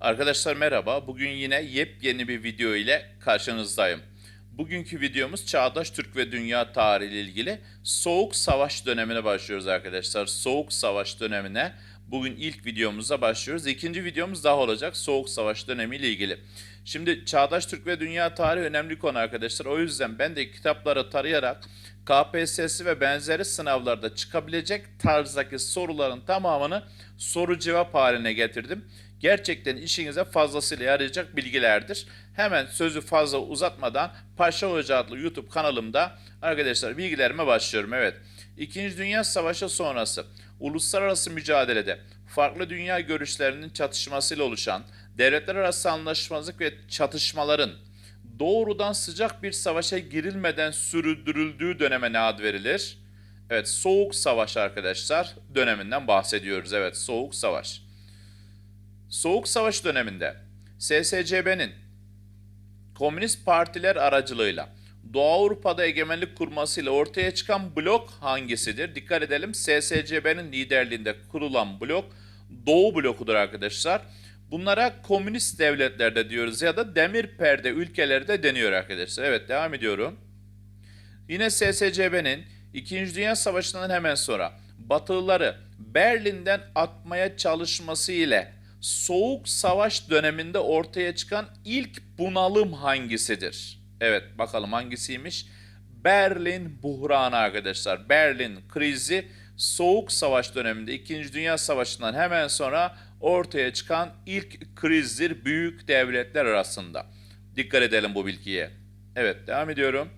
Arkadaşlar merhaba. Bugün yine yepyeni bir video ile karşınızdayım. Bugünkü videomuz Çağdaş Türk ve Dünya tarihi ile ilgili Soğuk Savaş dönemine başlıyoruz arkadaşlar. Soğuk Savaş dönemine bugün ilk videomuza başlıyoruz. İkinci videomuz daha olacak Soğuk Savaş dönemi ile ilgili. Şimdi Çağdaş Türk ve Dünya tarihi önemli konu arkadaşlar. O yüzden ben de kitapları tarayarak KPSS ve benzeri sınavlarda çıkabilecek tarzdaki soruların tamamını soru cevap haline getirdim. Gerçekten işinize fazlasıyla yarayacak bilgilerdir. Hemen sözü fazla uzatmadan Paşa Hoca adlı YouTube kanalımda arkadaşlar bilgilerime başlıyorum. Evet. İkinci Dünya Savaşı sonrası uluslararası mücadelede farklı dünya görüşlerinin çatışmasıyla oluşan devletler arası anlaşmazlık ve çatışmaların doğrudan sıcak bir savaşa girilmeden sürdürüldüğü döneme ne ad verilir? Evet, Soğuk Savaş arkadaşlar döneminden bahsediyoruz. Evet, Soğuk Savaş. Soğuk Savaş döneminde SSCB'nin komünist partiler aracılığıyla Doğu Avrupa'da egemenlik kurmasıyla ortaya çıkan blok hangisidir? Dikkat edelim SSCB'nin liderliğinde kurulan blok Doğu blokudur arkadaşlar. Bunlara komünist devletlerde diyoruz ya da demir perde ülkelerde deniyor arkadaşlar. Evet devam ediyorum. Yine SSCB'nin 2. Dünya Savaşı'ndan hemen sonra Batılıları Berlin'den atmaya çalışması ile Soğuk Savaş döneminde ortaya çıkan ilk bunalım hangisidir? Evet bakalım hangisiymiş? Berlin buhranı arkadaşlar. Berlin krizi Soğuk Savaş döneminde 2. Dünya Savaşı'ndan hemen sonra ortaya çıkan ilk krizdir büyük devletler arasında. Dikkat edelim bu bilgiye. Evet devam ediyorum.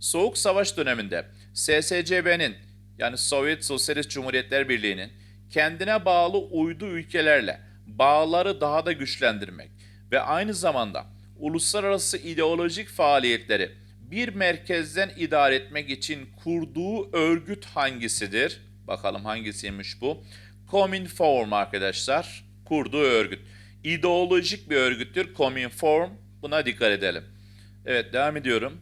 Soğuk Savaş döneminde SSCB'nin yani Sovyet Sosyalist Cumhuriyetler Birliği'nin kendine bağlı uydu ülkelerle bağları daha da güçlendirmek ve aynı zamanda uluslararası ideolojik faaliyetleri bir merkezden idare etmek için kurduğu örgüt hangisidir? Bakalım hangisiymiş bu? Cominform arkadaşlar. Kurduğu örgüt. İdeolojik bir örgüttür Cominform. Buna dikkat edelim. Evet devam ediyorum.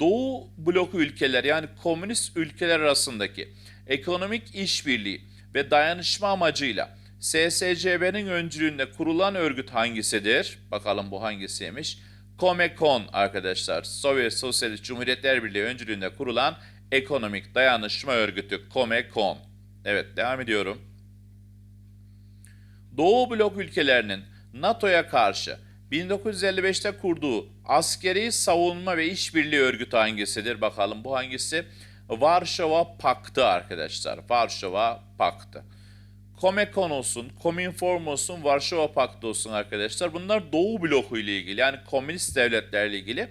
Doğu bloku ülkeler yani komünist ülkeler arasındaki ekonomik işbirliği ve dayanışma amacıyla SSCB'nin öncülüğünde kurulan örgüt hangisidir? Bakalım bu hangisiymiş? Comecon arkadaşlar. Sovyet Sosyalist Cumhuriyetler Birliği öncülüğünde kurulan ekonomik dayanışma örgütü Comecon. Evet devam ediyorum. Doğu blok ülkelerinin NATO'ya karşı 1955'te kurduğu askeri savunma ve işbirliği örgütü hangisidir? Bakalım bu hangisi? Varşova Paktı arkadaşlar. Varşova Paktı. Comecon olsun, Cominform olsun, Varşova Paktı olsun arkadaşlar. Bunlar Doğu bloku ile ilgili yani komünist devletlerle ilgili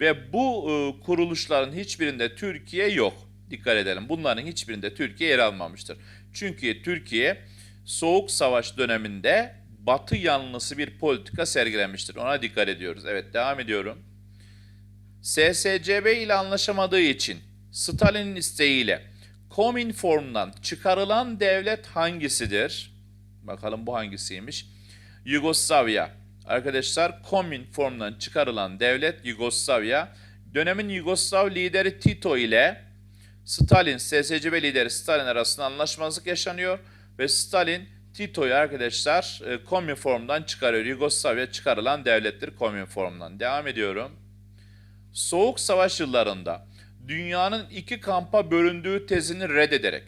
ve bu e, kuruluşların hiçbirinde Türkiye yok. Dikkat edelim. Bunların hiçbirinde Türkiye yer almamıştır. Çünkü Türkiye Soğuk Savaş döneminde Batı yanlısı bir politika sergilemiştir. Ona dikkat ediyoruz. Evet devam ediyorum. SSCB ile anlaşamadığı için Stalin'in isteğiyle Cominform'dan çıkarılan devlet hangisidir? Bakalım bu hangisiymiş? Yugoslavya. Arkadaşlar Cominform'dan çıkarılan devlet Yugoslavya. Dönemin Yugoslav lideri Tito ile Stalin, SSCB lideri Stalin arasında anlaşmazlık yaşanıyor ve Stalin Tito'yu arkadaşlar e, Cominform'dan çıkarıyor. Yugoslavya çıkarılan devlettir Cominform'dan. Devam ediyorum. Soğuk Savaş yıllarında dünyanın iki kampa bölündüğü tezini reddederek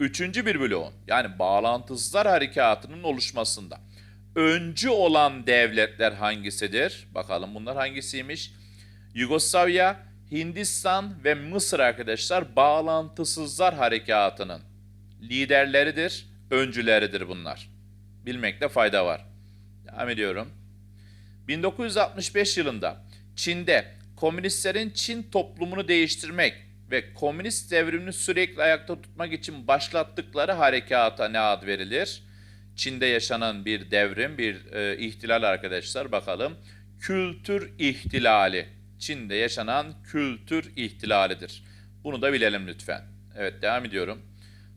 üçüncü bir bloğun yani bağlantısızlar harekatının oluşmasında öncü olan devletler hangisidir? Bakalım bunlar hangisiymiş? Yugoslavya, Hindistan ve Mısır arkadaşlar bağlantısızlar harekatının liderleridir, öncüleridir bunlar. Bilmekte fayda var. Devam ediyorum. 1965 yılında Çin'de komünistlerin Çin toplumunu değiştirmek ve komünist devrimini sürekli ayakta tutmak için başlattıkları harekata ne ad verilir? Çin'de yaşanan bir devrim, bir e, ihtilal arkadaşlar bakalım. Kültür ihtilali. Çin'de yaşanan kültür ihtilalidir. Bunu da bilelim lütfen. Evet devam ediyorum.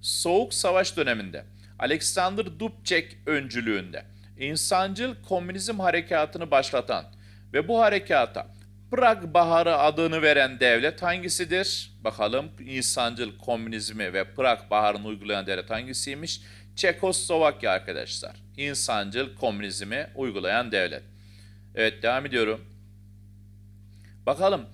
Soğuk Savaş döneminde Alexander Dubček öncülüğünde insancıl komünizm harekatını başlatan ve bu harekata Prag Baharı adını veren devlet hangisidir? Bakalım insancıl komünizmi ve Prag Baharı'nı uygulayan devlet hangisiymiş? Çekoslovakya arkadaşlar. İnsancıl komünizmi uygulayan devlet. Evet devam ediyorum. Bakalım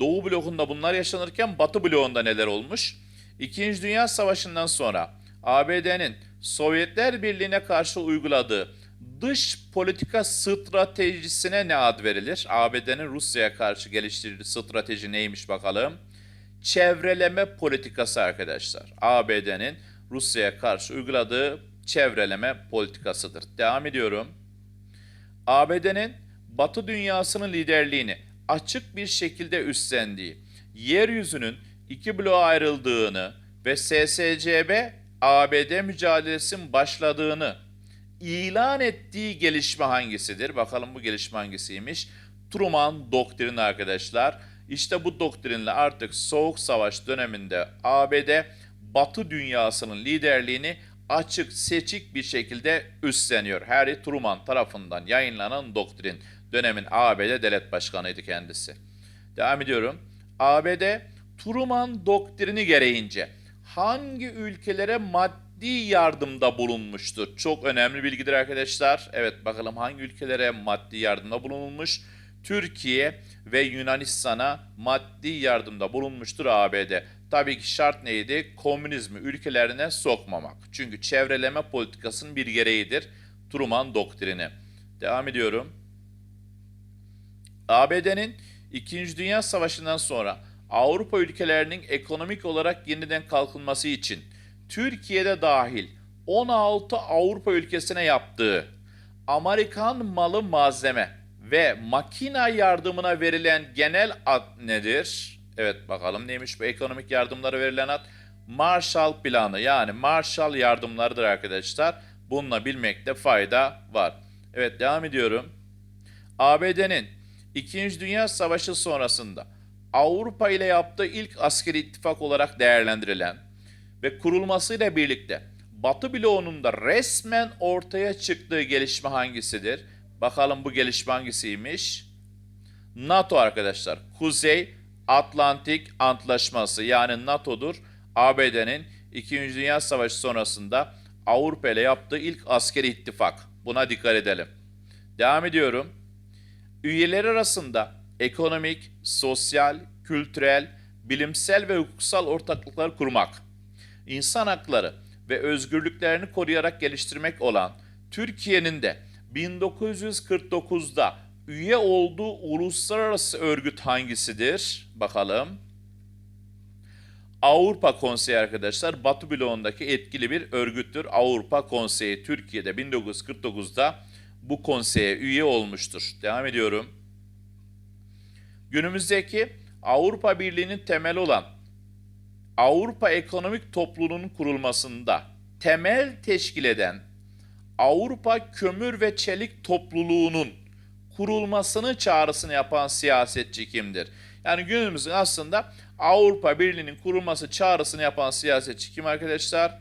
Doğu blokunda bunlar yaşanırken Batı blokunda neler olmuş? İkinci Dünya Savaşı'ndan sonra ABD'nin Sovyetler Birliği'ne karşı uyguladığı dış politika stratejisine ne ad verilir? ABD'nin Rusya'ya karşı geliştirdiği strateji neymiş bakalım? Çevreleme politikası arkadaşlar. ABD'nin Rusya'ya karşı uyguladığı çevreleme politikasıdır. Devam ediyorum. ABD'nin Batı dünyasının liderliğini açık bir şekilde üstlendiği, yeryüzünün iki bloğa ayrıldığını ve SSCB ABD mücadelesinin başladığını ilan ettiği gelişme hangisidir? Bakalım bu gelişme hangisiymiş? Truman doktrini arkadaşlar. İşte bu doktrinle artık Soğuk Savaş döneminde ABD Batı dünyasının liderliğini açık seçik bir şekilde üstleniyor. Harry Truman tarafından yayınlanan doktrin. Dönemin ABD devlet başkanıydı kendisi. Devam ediyorum. ABD Truman doktrini gereğince hangi ülkelere maddi yardımda bulunmuştur? Çok önemli bilgidir arkadaşlar. Evet bakalım hangi ülkelere maddi yardımda bulunulmuş? Türkiye ve Yunanistan'a maddi yardımda bulunmuştur ABD. Tabii ki şart neydi? Komünizmi ülkelerine sokmamak. Çünkü çevreleme politikasının bir gereğidir. Truman doktrini. Devam ediyorum. ABD'nin İkinci Dünya Savaşı'ndan sonra Avrupa ülkelerinin ekonomik olarak yeniden kalkınması için Türkiye'de dahil 16 Avrupa ülkesine yaptığı Amerikan malı malzeme ve makina yardımına verilen genel ad nedir? Evet bakalım neymiş bu ekonomik yardımlara verilen ad? Marshall Planı yani Marshall yardımlarıdır arkadaşlar. Bununla bilmekte fayda var. Evet devam ediyorum. ABD'nin İkinci Dünya Savaşı sonrasında Avrupa ile yaptığı ilk askeri ittifak olarak değerlendirilen ve kurulmasıyla birlikte Batı bloğunun da resmen ortaya çıktığı gelişme hangisidir? Bakalım bu gelişme hangisiymiş? NATO arkadaşlar. Kuzey Atlantik Antlaşması yani NATO'dur. ABD'nin 2. Dünya Savaşı sonrasında Avrupa ile yaptığı ilk askeri ittifak. Buna dikkat edelim. Devam ediyorum. Üyeler arasında ekonomik, sosyal, kültürel, bilimsel ve hukuksal ortaklıklar kurmak, insan hakları ve özgürlüklerini koruyarak geliştirmek olan Türkiye'nin de 1949'da üye olduğu uluslararası örgüt hangisidir? Bakalım. Avrupa Konseyi arkadaşlar Batı bloğundaki etkili bir örgüttür. Avrupa Konseyi Türkiye'de 1949'da bu konseye üye olmuştur. Devam ediyorum. Günümüzdeki Avrupa Birliği'nin temeli olan Avrupa Ekonomik Topluluğu'nun kurulmasında temel teşkil eden Avrupa Kömür ve Çelik Topluluğu'nun kurulmasını çağrısını yapan siyasetçi kimdir? Yani günümüzün aslında Avrupa Birliği'nin kurulması çağrısını yapan siyasetçi kim arkadaşlar?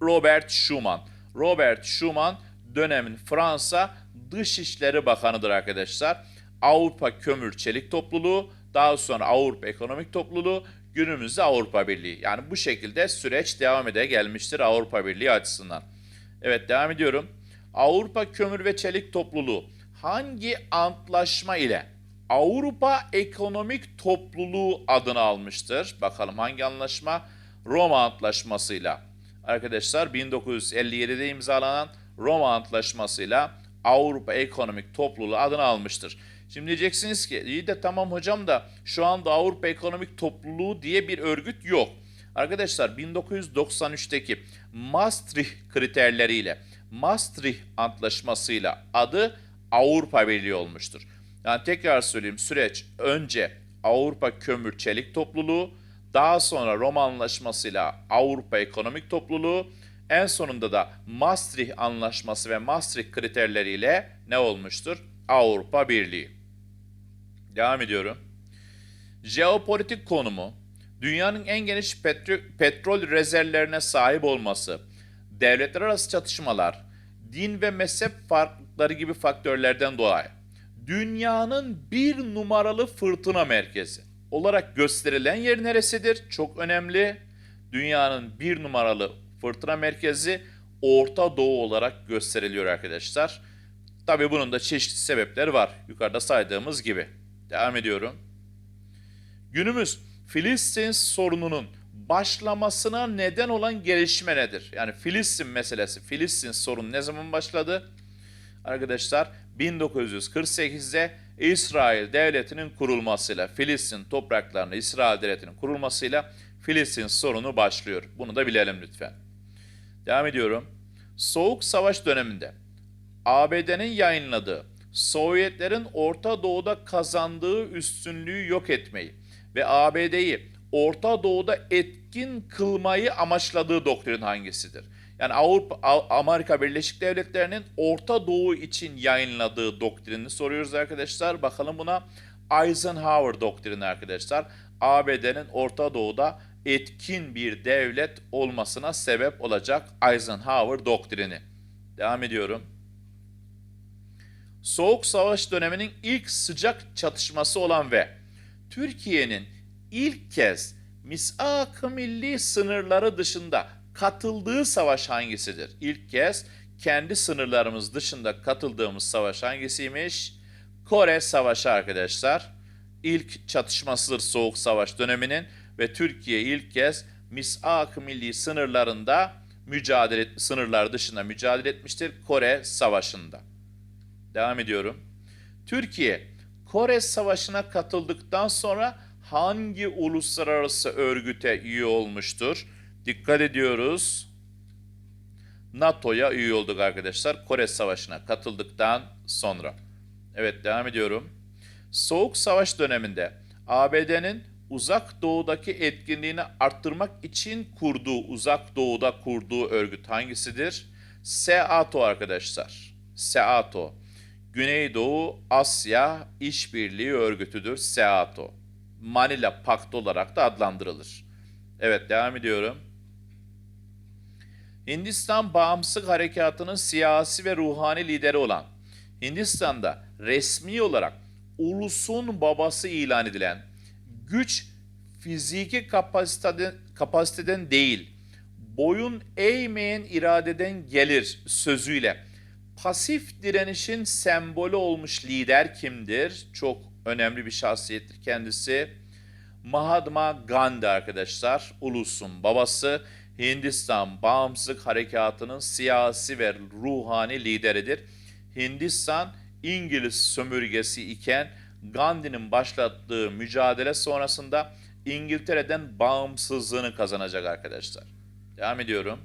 Robert Schuman. Robert Schuman dönemin Fransa Dışişleri Bakanı'dır arkadaşlar. Avrupa Kömür Çelik Topluluğu, daha sonra Avrupa Ekonomik Topluluğu, günümüzde Avrupa Birliği. Yani bu şekilde süreç devam ede gelmiştir Avrupa Birliği açısından. Evet devam ediyorum. Avrupa Kömür ve Çelik Topluluğu hangi antlaşma ile Avrupa Ekonomik Topluluğu adını almıştır? Bakalım hangi anlaşma? Roma Antlaşması'yla. Arkadaşlar 1957'de imzalanan Roma Antlaşması'yla Avrupa Ekonomik Topluluğu adını almıştır. Şimdi diyeceksiniz ki iyi de tamam hocam da şu anda Avrupa Ekonomik Topluluğu diye bir örgüt yok. Arkadaşlar 1993'teki Maastricht kriterleriyle Maastricht Antlaşması'yla adı Avrupa Birliği olmuştur. Yani tekrar söyleyeyim süreç önce Avrupa Kömür Çelik Topluluğu, daha sonra Roma Anlaşması'yla Avrupa Ekonomik Topluluğu, en sonunda da Maastricht Anlaşması ve Maastricht kriterleriyle ne olmuştur? Avrupa Birliği. Devam ediyorum. Jeopolitik konumu, dünyanın en geniş petro- petrol rezervlerine sahip olması, devletler arası çatışmalar, din ve mezhep farklılıkları gibi faktörlerden dolayı dünyanın bir numaralı fırtına merkezi olarak gösterilen yer neresidir? Çok önemli. Dünyanın bir numaralı fırtına merkezi Orta Doğu olarak gösteriliyor arkadaşlar. Tabi bunun da çeşitli sebepleri var. Yukarıda saydığımız gibi. Devam ediyorum. Günümüz Filistin sorununun başlamasına neden olan gelişme nedir? Yani Filistin meselesi, Filistin sorunu ne zaman başladı? Arkadaşlar 1948'de İsrail devletinin kurulmasıyla, Filistin topraklarında İsrail devletinin kurulmasıyla Filistin sorunu başlıyor. Bunu da bilelim lütfen. Devam ediyorum. Soğuk Savaş döneminde ABD'nin yayınladığı Sovyetlerin Orta Doğu'da kazandığı üstünlüğü yok etmeyi ve ABD'yi Orta Doğu'da etkin kılmayı amaçladığı doktrin hangisidir? Yani Avrupa, Amerika Birleşik Devletleri'nin Orta Doğu için yayınladığı doktrinini soruyoruz arkadaşlar. Bakalım buna Eisenhower doktrini arkadaşlar. ABD'nin Orta Doğu'da etkin bir devlet olmasına sebep olacak Eisenhower doktrini. Devam ediyorum. Soğuk Savaş döneminin ilk sıcak çatışması olan ve Türkiye'nin ilk kez misak-ı milli sınırları dışında katıldığı savaş hangisidir? İlk kez kendi sınırlarımız dışında katıldığımız savaş hangisiymiş? Kore Savaşı arkadaşlar. İlk çatışmasıdır Soğuk Savaş döneminin ve Türkiye ilk kez misak-ı milli sınırlarında mücadele sınırlar dışında mücadele etmiştir Kore Savaşı'nda. Devam ediyorum. Türkiye Kore Savaşı'na katıldıktan sonra hangi uluslararası örgüte üye olmuştur? Dikkat ediyoruz. NATO'ya üye olduk arkadaşlar Kore Savaşı'na katıldıktan sonra. Evet devam ediyorum. Soğuk Savaş döneminde ABD'nin Uzak Doğu'daki etkinliğini arttırmak için kurduğu, Uzak Doğu'da kurduğu örgüt hangisidir? SEATO arkadaşlar. SEATO. Güneydoğu Asya İşbirliği Örgütüdür SEATO. Manila Paktı olarak da adlandırılır. Evet devam ediyorum. Hindistan Bağımsızlık Harekatı'nın siyasi ve ruhani lideri olan Hindistan'da resmi olarak ulusun babası ilan edilen güç fiziki kapasiteden, kapasiteden değil, boyun eğmeyen iradeden gelir sözüyle pasif direnişin sembolü olmuş lider kimdir? Çok önemli bir şahsiyettir kendisi. Mahatma Gandhi arkadaşlar, ulusun babası, Hindistan Bağımsızlık Harekatı'nın siyasi ve ruhani lideridir. Hindistan İngiliz sömürgesi iken Gandhi'nin başlattığı mücadele sonrasında İngiltere'den bağımsızlığını kazanacak arkadaşlar. Devam ediyorum.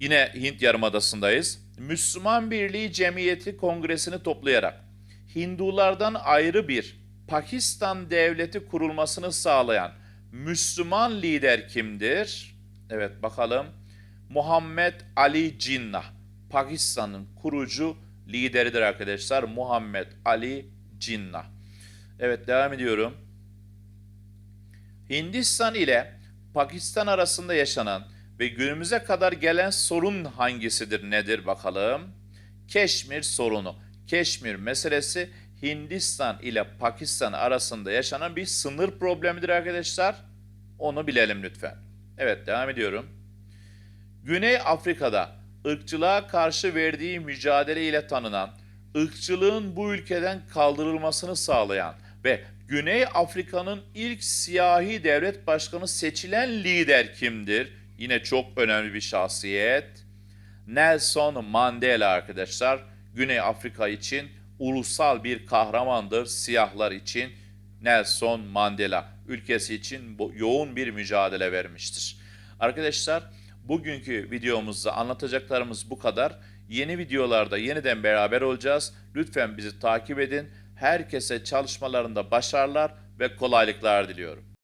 Yine Hint Yarımadası'ndayız. Müslüman Birliği Cemiyeti Kongresini toplayarak Hindulardan ayrı bir Pakistan devleti kurulmasını sağlayan Müslüman lider kimdir? Evet bakalım. Muhammed Ali Cinnah. Pakistan'ın kurucu lideridir arkadaşlar. Muhammed Ali Cinnah. Evet devam ediyorum. Hindistan ile Pakistan arasında yaşanan ve günümüze kadar gelen sorun hangisidir nedir bakalım? Keşmir sorunu. Keşmir meselesi Hindistan ile Pakistan arasında yaşanan bir sınır problemidir arkadaşlar. Onu bilelim lütfen. Evet devam ediyorum. Güney Afrika'da ırkçılığa karşı verdiği mücadele ile tanınan, ırkçılığın bu ülkeden kaldırılmasını sağlayan ve Güney Afrika'nın ilk siyahi devlet başkanı seçilen lider kimdir? Yine çok önemli bir şahsiyet. Nelson Mandela arkadaşlar. Güney Afrika için ulusal bir kahramandır. Siyahlar için Nelson Mandela ülkesi için yoğun bir mücadele vermiştir. Arkadaşlar bugünkü videomuzda anlatacaklarımız bu kadar. Yeni videolarda yeniden beraber olacağız. Lütfen bizi takip edin. Herkese çalışmalarında başarılar ve kolaylıklar diliyorum.